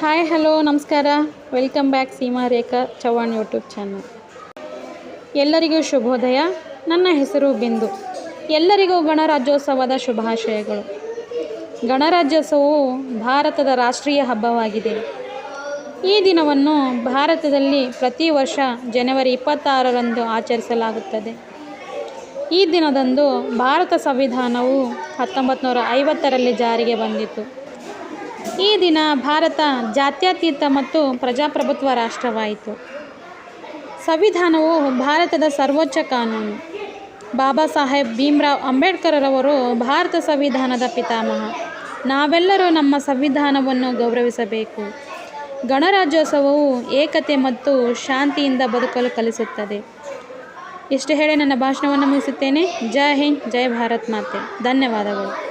Hi hello ನಮಸ್ಕಾರ. Welcome back Seema Rekha Chavan YouTube channel ಎಲ್ಲರಿಗೂ ಶುಭೋದಯ. ನನ್ನ ಹೆಸರು ಬಿಂದು. ಎಲ್ಲರಿಗೂ ಗಣರಾಜ್ಯೋತ್ಸವದ ಶುಭಾಶಯಗಳು. ಗಣರಾಜ್ಯೋತ್ಸವವು ಭಾರತದ ರಾಷ್ಟ್ರೀಯ ಹಬ್ಬವಾಗಿದೆ. ಈ ದಿನವನ್ನು ಭಾರತದಲ್ಲಿ ಪ್ರತಿ ವರ್ಷ ಜನವರಿ ಇಪ್ಪತ್ತಾರರಂದು ಆಚರಿಸಲಾಗುತ್ತದೆ. ಈ ದಿನದಂದು ಭಾರತ ಸಂವಿಧಾನವು ಹತ್ತೊಂಬತ್ತು ನೂರ ಐವತ್ತರಲ್ಲಿ ಜಾರಿಗೆ ಬಂದಿತು ಈ ದಿನ ಭಾರತ ಜಾತ್ಯತೀತ ಮತ್ತು ಪ್ರಜಾಪ್ರಭುತ್ವ ರಾಷ್ಟ್ರವಾಯಿತು. ಸಂವಿಧಾನವು ಭಾರತದ ಸರ್ವೋಚ್ಚ ಕಾನೂನು. ಬಾಬಾ ಸಾಹೇಬ್ ಭೀಮ್ರಾವ್ ಅಂಬೇಡ್ಕರ್ರವರು ಭಾರತ ಸಂವಿಧಾನದ ಪಿತಾಮಹ. ನಾವೆಲ್ಲರೂ ನಮ್ಮ ಸಂವಿಧಾನವನ್ನು ಗೌರವಿಸಬೇಕು. ಗಣರಾಜ್ಯೋತ್ಸವವು ಏಕತೆ ಮತ್ತು ಶಾಂತಿಯಿಂದ ಬದುಕಲು ಕಲಿಸುತ್ತದೆ. ಇಷ್ಟು ಹೇಳಿ ನನ್ನ ಭಾಷಣವನ್ನು ಮುಗಿಸುತ್ತೇನೆ. ಜೈ ಹಿಂದ್, ಜೈ ಭಾರತ್ ಮಾತೆ. ಧನ್ಯವಾದಗಳು.